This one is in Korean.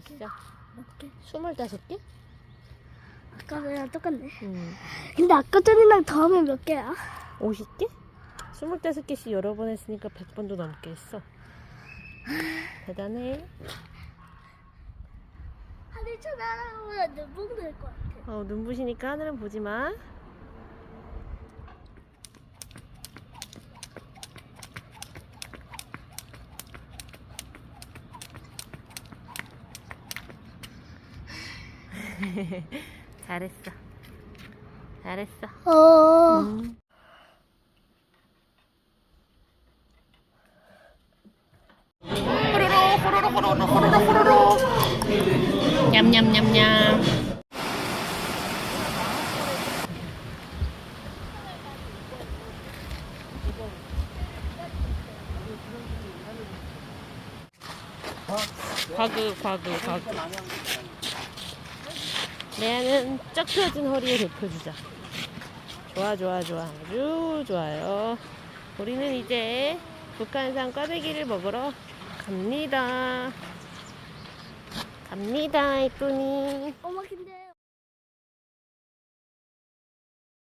시작. 몇 개? 25개? 아까랑 똑같네. 응. 근데 아까 전이랑 더하면 몇 개야? 50개? 25개씩 여러 번 했으니까 100번도 넘게 했어. 대단해. 하늘 쳐다보면 눈뽕 될것 같아. 어, 눈부시니까 하늘은 보지 마. 잘했어. 잘했어. 어. 음. 냠냠냠냠. 과그 과그 과그 레아는 쩍 펴진 허리에 덮여주자. 좋아 좋아 좋아. 아주 좋아요. 우리는 이제 북한산 꽈배기를 먹으러 갑니다. 갑니다 이쁜이 엄마 근데